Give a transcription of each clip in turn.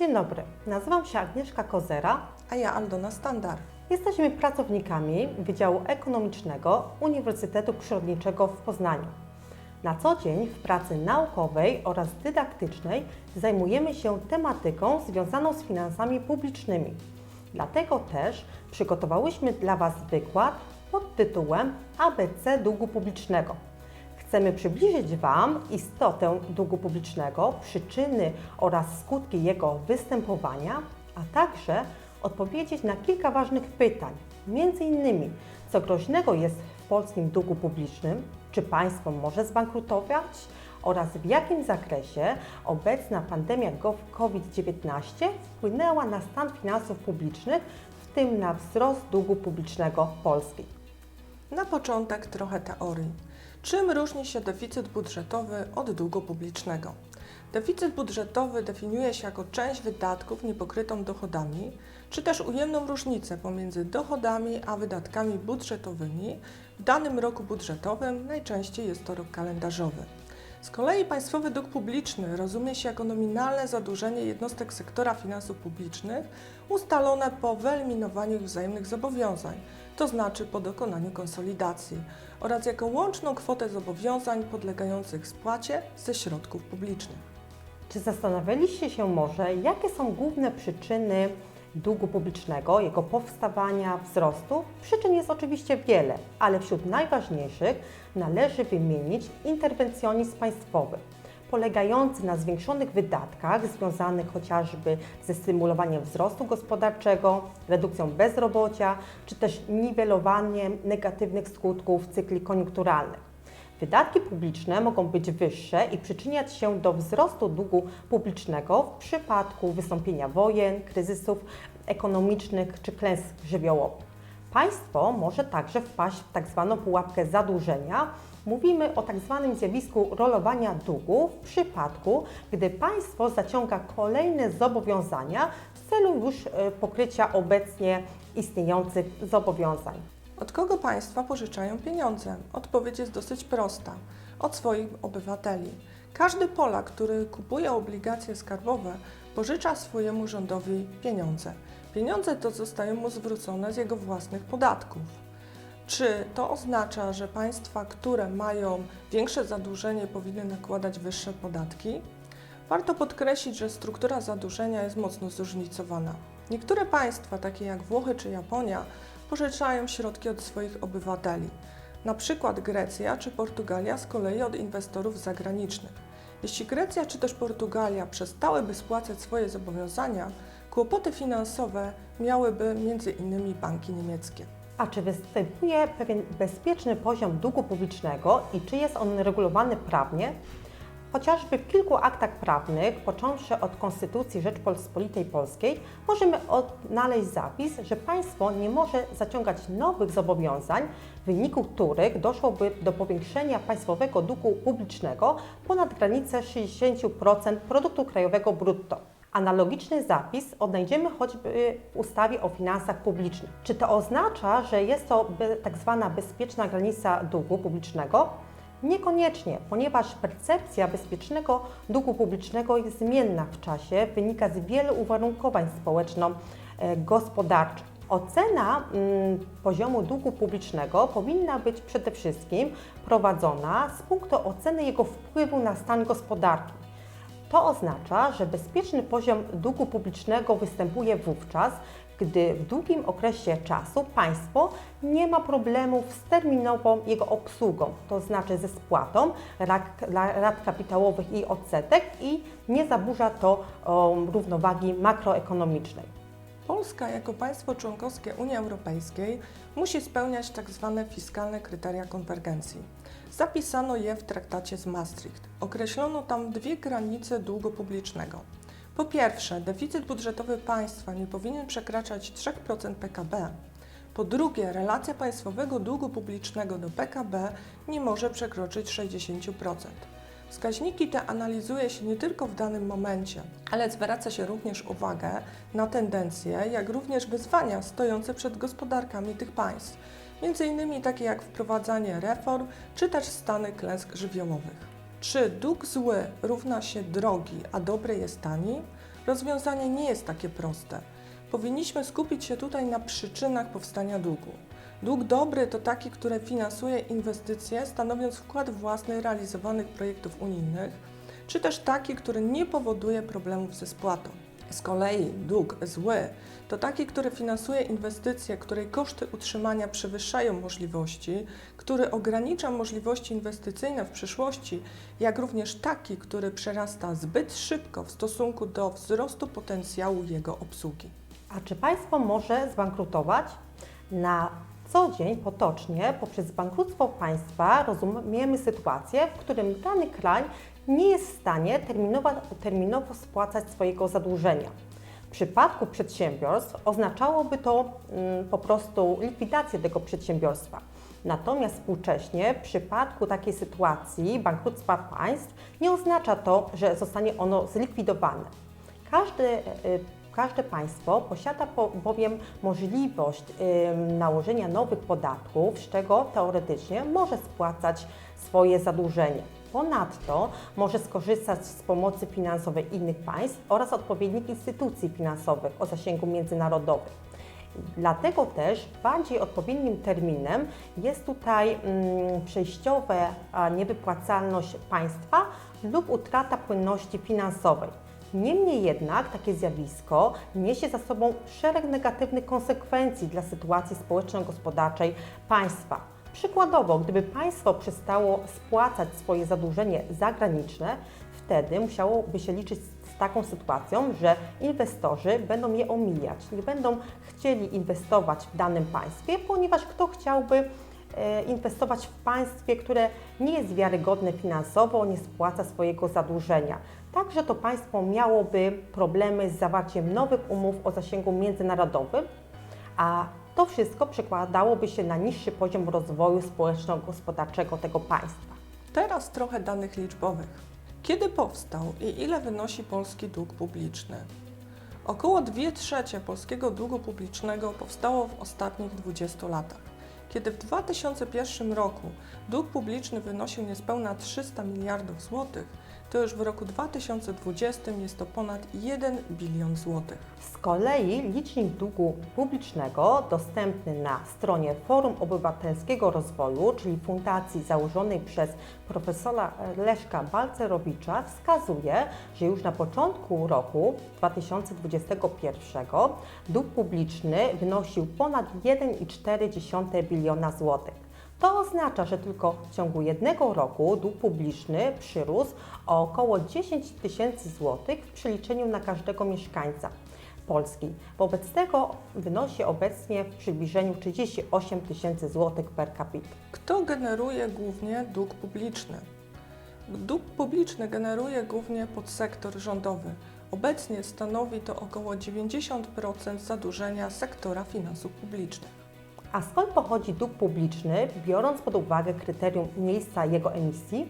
Dzień dobry, nazywam się Agnieszka Kozera. A ja Aldona Standard. Jesteśmy pracownikami Wydziału Ekonomicznego Uniwersytetu Przyrodniczego w Poznaniu. Na co dzień w pracy naukowej oraz dydaktycznej zajmujemy się tematyką związaną z finansami publicznymi. Dlatego też przygotowałyśmy dla Was wykład pod tytułem ABC długu publicznego. Chcemy przybliżyć Wam istotę długu publicznego, przyczyny oraz skutki jego występowania, a także odpowiedzieć na kilka ważnych pytań, między innymi co groźnego jest w polskim długu publicznym, czy państwo może zbankrutować oraz w jakim zakresie obecna pandemia COVID-19 wpłynęła na stan finansów publicznych, w tym na wzrost długu publicznego Polski. Na początek trochę teorii. Czym różni się deficyt budżetowy od długu publicznego? Deficyt budżetowy definiuje się jako część wydatków niepokrytą dochodami, czy też ujemną różnicę pomiędzy dochodami a wydatkami budżetowymi w danym roku budżetowym, najczęściej jest to rok kalendarzowy. Z kolei państwowy dług publiczny rozumie się jako nominalne zadłużenie jednostek sektora finansów publicznych ustalone po wyeliminowaniu wzajemnych zobowiązań, to znaczy po dokonaniu konsolidacji, oraz jako łączną kwotę zobowiązań podlegających spłacie ze środków publicznych. Czy zastanawialiście się może, jakie są główne przyczyny długu publicznego, jego powstawania, wzrostu? Przyczyn jest oczywiście wiele, ale wśród najważniejszych należy wymienić interwencjonizm państwowy, polegający na zwiększonych wydatkach związanych chociażby ze stymulowaniem wzrostu gospodarczego, redukcją bezrobocia, czy też niwelowaniem negatywnych skutków cykli koniunkturalnych. Wydatki publiczne mogą być wyższe i przyczyniać się do wzrostu długu publicznego w przypadku wystąpienia wojen, kryzysów ekonomicznych czy klęsk żywiołowych. Państwo może także wpaść w tak zwaną pułapkę zadłużenia. Mówimy o tak zwanym zjawisku rolowania długu w przypadku, gdy państwo zaciąga kolejne zobowiązania w celu już e, pokrycia obecnie istniejących zobowiązań. Od kogo państwa pożyczają pieniądze? Odpowiedź jest dosyć prosta: od swoich obywateli. Każdy Polak, który kupuje obligacje skarbowe, pożycza swojemu rządowi pieniądze. Pieniądze to zostają mu zwrócone z jego własnych podatków. Czy to oznacza, że państwa, które mają większe zadłużenie, powinny nakładać wyższe podatki? Warto podkreślić, że struktura zadłużenia jest mocno zróżnicowana. Niektóre państwa, takie jak Włochy czy Japonia, pożyczają środki od swoich obywateli. Na przykład Grecja czy Portugalia z kolei od inwestorów zagranicznych. Jeśli Grecja czy też Portugalia przestałyby spłacać swoje zobowiązania, kłopoty finansowe miałyby m.in. banki niemieckie. A czy występuje pewien bezpieczny poziom długu publicznego i czy jest on regulowany prawnie? Chociażby w kilku aktach prawnych, począwszy od Konstytucji Rzeczpospolitej Polskiej, możemy odnaleźć zapis, że państwo nie może zaciągać nowych zobowiązań, w wyniku których doszłoby do powiększenia państwowego długu publicznego ponad granicę 60% produktu krajowego brutto. Analogiczny zapis odnajdziemy choćby w ustawie o finansach publicznych. Czy to oznacza, że jest to tak zwana bezpieczna granica długu publicznego? Niekoniecznie, ponieważ percepcja bezpiecznego długu publicznego jest zmienna w czasie, wynika z wielu uwarunkowań społeczno-gospodarczych. Ocena mm, poziomu długu publicznego powinna być przede wszystkim prowadzona z punktu oceny jego wpływu na stan gospodarki. To oznacza, że bezpieczny poziom długu publicznego występuje wówczas, gdy w długim okresie czasu państwo nie ma problemów z terminową jego obsługą, to znaczy ze spłatą rat, kapitałowych i odsetek i nie zaburza to równowagi makroekonomicznej. Polska jako państwo członkowskie Unii Europejskiej musi spełniać tzw. fiskalne kryteria konwergencji. Zapisano je w traktacie z Maastricht. Określono tam dwie granice długu publicznego. Po pierwsze, deficyt budżetowy państwa nie powinien przekraczać 3% PKB. Po drugie, relacja państwowego długu publicznego do PKB nie może przekroczyć 60%. Wskaźniki te analizuje się nie tylko w danym momencie, ale zwraca się również uwagę na tendencje, jak również wyzwania stojące przed gospodarkami tych państw, innymi takie jak wprowadzanie reform czy też stany klęsk żywiołowych. Czy dług zły równa się drogi, a dobry jest tani? Rozwiązanie nie jest takie proste. Powinniśmy skupić się tutaj na przyczynach powstania długu. Dług dobry to taki, który finansuje inwestycje, stanowiąc wkład własny realizowanych projektów unijnych, czy też taki, który nie powoduje problemów ze spłatą. Z kolei dług zły to taki, który finansuje inwestycje, której koszty utrzymania przewyższają możliwości, który ogranicza możliwości inwestycyjne w przyszłości, jak również taki, który przerasta zbyt szybko w stosunku do wzrostu potencjału jego obsługi. A czy państwo może zbankrutować? Na co dzień potocznie poprzez bankructwo państwa rozumiemy sytuację, w którym dany kraj nie jest w stanie terminowo, terminowo spłacać swojego zadłużenia. W przypadku przedsiębiorstw oznaczałoby to mm, po prostu likwidację tego przedsiębiorstwa. Natomiast współcześnie w przypadku takiej sytuacji bankructwa państw nie oznacza to, że zostanie ono zlikwidowane. Każdy, y, każde państwo posiada po- bowiem możliwość nałożenia nowych podatków, z czego teoretycznie może spłacać swoje zadłużenie. Ponadto może skorzystać z pomocy finansowej innych państw oraz odpowiednich instytucji finansowych o zasięgu międzynarodowym. Dlatego też bardziej odpowiednim terminem jest tutaj mm, przejściowe a, niewypłacalność państwa lub utrata płynności finansowej. Niemniej jednak takie zjawisko niesie za sobą szereg negatywnych konsekwencji dla sytuacji społeczno-gospodarczej państwa. Przykładowo, gdyby państwo przestało spłacać swoje zadłużenie zagraniczne, wtedy musiałoby się liczyć z taką sytuacją, że inwestorzy będą je omijać, nie będą chcieli inwestować w danym państwie, ponieważ kto chciałby e, inwestować w państwie, które nie jest wiarygodne finansowo, nie spłaca swojego zadłużenia. Także to państwo miałoby problemy z zawarciem nowych umów o zasięgu międzynarodowym, a to wszystko przekładałoby się na niższy poziom rozwoju społeczno-gospodarczego tego państwa. Teraz trochę danych liczbowych. Kiedy powstał i ile wynosi polski dług publiczny? Około 2 trzecie polskiego długu publicznego powstało w ostatnich 20 latach. Kiedy w 2001 roku dług publiczny wynosił niespełna 300 miliardów złotych, to już w roku 2020 jest to ponad 1 bilion złotych. Z kolei licznik długu publicznego dostępny na stronie Forum Obywatelskiego Rozwoju, czyli fundacji założonej przez profesora Leszka Balcerowicza, wskazuje, że już na początku roku 2021 dług publiczny wynosił ponad 1,4 biliona złotych. To oznacza, że tylko w ciągu jednego roku dług publiczny przyrósł o około 10 tysięcy złotych w przeliczeniu na każdego mieszkańca Polski. Wobec tego wynosi obecnie w przybliżeniu 38 tysięcy złotych per capita. Kto generuje głównie dług publiczny? Dług publiczny generuje głównie podsektor rządowy. Obecnie stanowi to około 90% zadłużenia sektora finansów publicznych. A skąd pochodzi dług publiczny, biorąc pod uwagę kryterium miejsca jego emisji?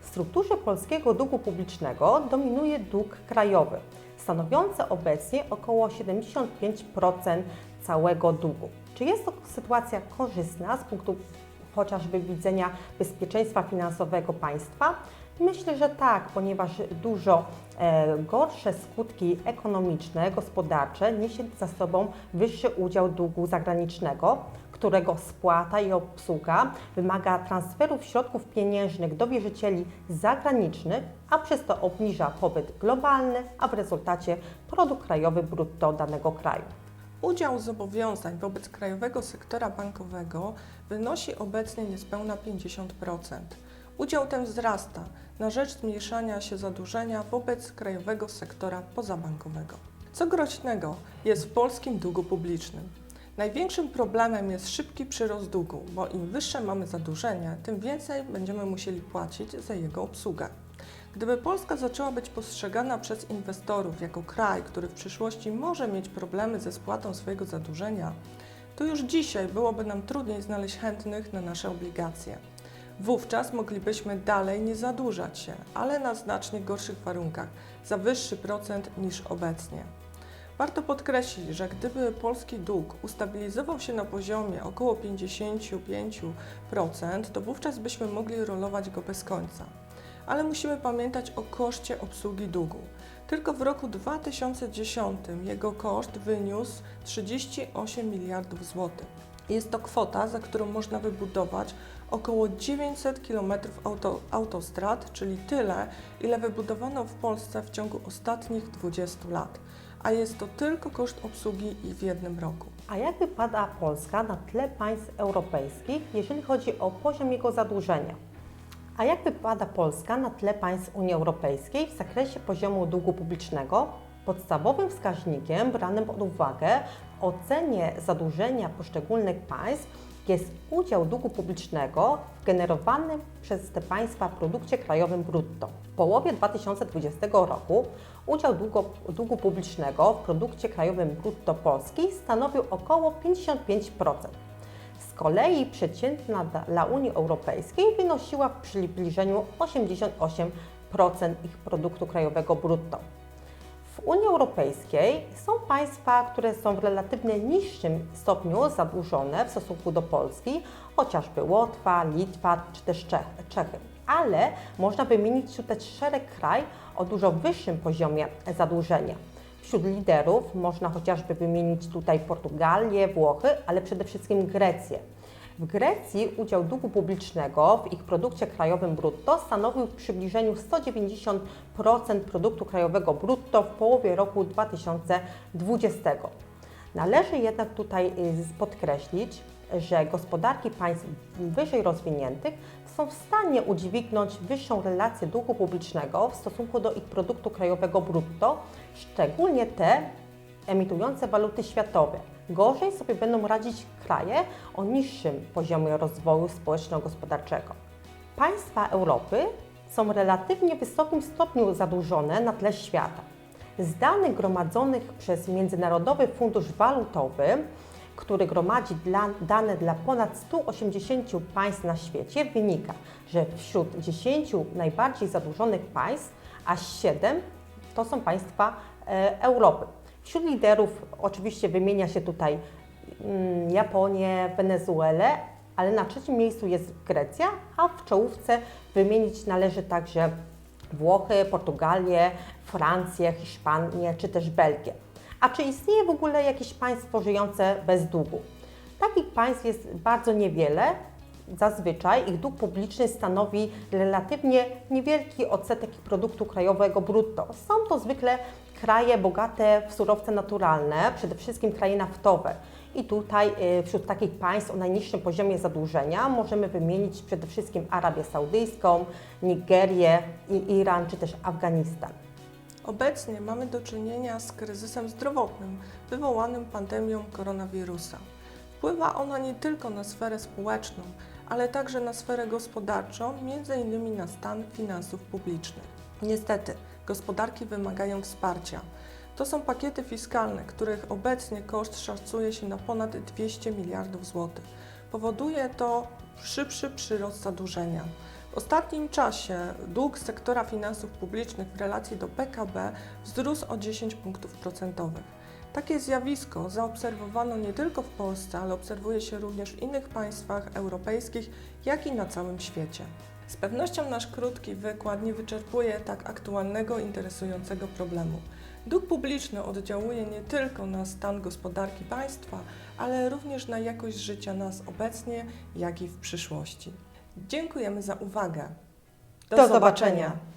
W strukturze polskiego długu publicznego dominuje dług krajowy, stanowiący obecnie około 75% całego długu. Czy jest to sytuacja korzystna z punktu chociażby widzenia bezpieczeństwa finansowego państwa? Myślę, że tak, ponieważ dużo e, gorsze skutki ekonomiczne, gospodarcze niesie za sobą wyższy udział długu zagranicznego, którego spłata i obsługa wymaga transferów środków pieniężnych do wierzycieli zagranicznych, a przez to obniża popyt globalny, a w rezultacie produkt krajowy brutto danego kraju. Udział zobowiązań wobec krajowego sektora bankowego wynosi obecnie niespełna 50%. Udział ten wzrasta na rzecz zmniejszania się zadłużenia wobec krajowego sektora pozabankowego. Co groźnego jest w polskim długu publicznym? Największym problemem jest szybki przyrost długu, bo im wyższe mamy zadłużenie, tym więcej będziemy musieli płacić za jego obsługę. Gdyby Polska zaczęła być postrzegana przez inwestorów jako kraj, który w przyszłości może mieć problemy ze spłatą swojego zadłużenia, to już dzisiaj byłoby nam trudniej znaleźć chętnych na nasze obligacje. Wówczas moglibyśmy dalej nie zadłużać się, ale na znacznie gorszych warunkach, za wyższy procent niż obecnie. Warto podkreślić, że gdyby polski dług ustabilizował się na poziomie około 55%, to wówczas byśmy mogli rolować go bez końca. ale musimy pamiętać o koszcie obsługi długu. Tylko w roku 2010 jego koszt wyniósł 38 miliardów złotych. Jest to kwota, za którą można wybudować około 900 km auto, autostrad, czyli tyle, ile wybudowano w Polsce w ciągu ostatnich 20 lat. A jest to tylko koszt obsługi i w jednym roku. A jak wypada Polska na tle państw europejskich, jeżeli chodzi o poziom jego zadłużenia? A jak wypada Polska na tle państw Unii Europejskiej w zakresie poziomu długu publicznego? Podstawowym wskaźnikiem branym pod uwagę w ocenie zadłużenia poszczególnych państw jest udział długu publicznego w generowanym przez te państwa produkcie krajowym brutto. W połowie 2020 roku udział długu, długu publicznego w produkcie krajowym brutto Polski stanowił około 55%. Z kolei przeciętna dla Unii Europejskiej wynosiła w przybliżeniu 88% ich produktu krajowego brutto. W Unii Europejskiej są państwa, które są w relatywnie niższym stopniu zadłużone w stosunku do Polski, chociażby Łotwa, Litwa czy też Czech- Czechy. Ale można wymienić tutaj szereg krajów o dużo wyższym poziomie zadłużenia. Wśród liderów można chociażby wymienić tutaj Portugalię, Włochy, ale przede wszystkim Grecję. W Grecji udział długu publicznego w ich produkcie krajowym brutto stanowił w przybliżeniu 190% produktu krajowego brutto w połowie roku 2020. Należy jednak tutaj y, podkreślić, że gospodarki państw wyżej rozwiniętych są w stanie udźwignąć wyższą relację długu publicznego w stosunku do ich produktu krajowego brutto, szczególnie te emitujące waluty światowe. Gorzej sobie będą radzić kraje o niższym poziomie rozwoju społeczno-gospodarczego. Państwa Europy są relatywnie wysokim stopniu zadłużone na tle świata. Z danych gromadzonych przez Międzynarodowy Fundusz Walutowy, który gromadzi dla, dane dla ponad 180 państw na świecie, wynika, że wśród 10 najbardziej zadłużonych państw, aż 7 to są państwa e, Europy. Wśród liderów oczywiście wymienia się tutaj mm, Japonię, Wenezuelę, ale na trzecim miejscu jest Grecja, a w czołówce wymienić należy także Włochy, Portugalię, Francję, Hiszpanię czy też Belgię. A czy istnieje w ogóle jakieś państwo żyjące bez długu? Takich państw jest bardzo niewiele. Zazwyczaj ich dług publiczny stanowi relatywnie niewielki odsetek produktu krajowego brutto. Są to zwykle kraje bogate w surowce naturalne, przede wszystkim kraje naftowe. I tutaj y, wśród takich państw o najniższym poziomie zadłużenia możemy wymienić przede wszystkim Arabię Saudyjską, Nigerię, Iran czy też Afganistan. Obecnie mamy do czynienia z kryzysem zdrowotnym wywołanym pandemią koronawirusa. Wpływa ona nie tylko na sferę społeczną, ale także na sferę gospodarczą, m.in. na stan finansów publicznych. Niestety, gospodarki wymagają wsparcia. To są pakiety fiskalne, których obecnie koszt szacuje się na ponad 200 miliardów złotych. Powoduje to szybszy przyrost zadłużenia. W ostatnim czasie dług sektora finansów publicznych w relacji do PKB wzrósł o 10 punktów procentowych. Takie zjawisko zaobserwowano nie tylko w Polsce, ale obserwuje się również w innych państwach europejskich, jak i na całym świecie. Z pewnością nasz krótki wykład nie wyczerpuje tak aktualnego, interesującego problemu. Dług publiczny oddziałuje nie tylko na stan gospodarki państwa, ale również na jakość życia nas obecnie, jak i w przyszłości. Dziękujemy za uwagę. Do zobaczenia.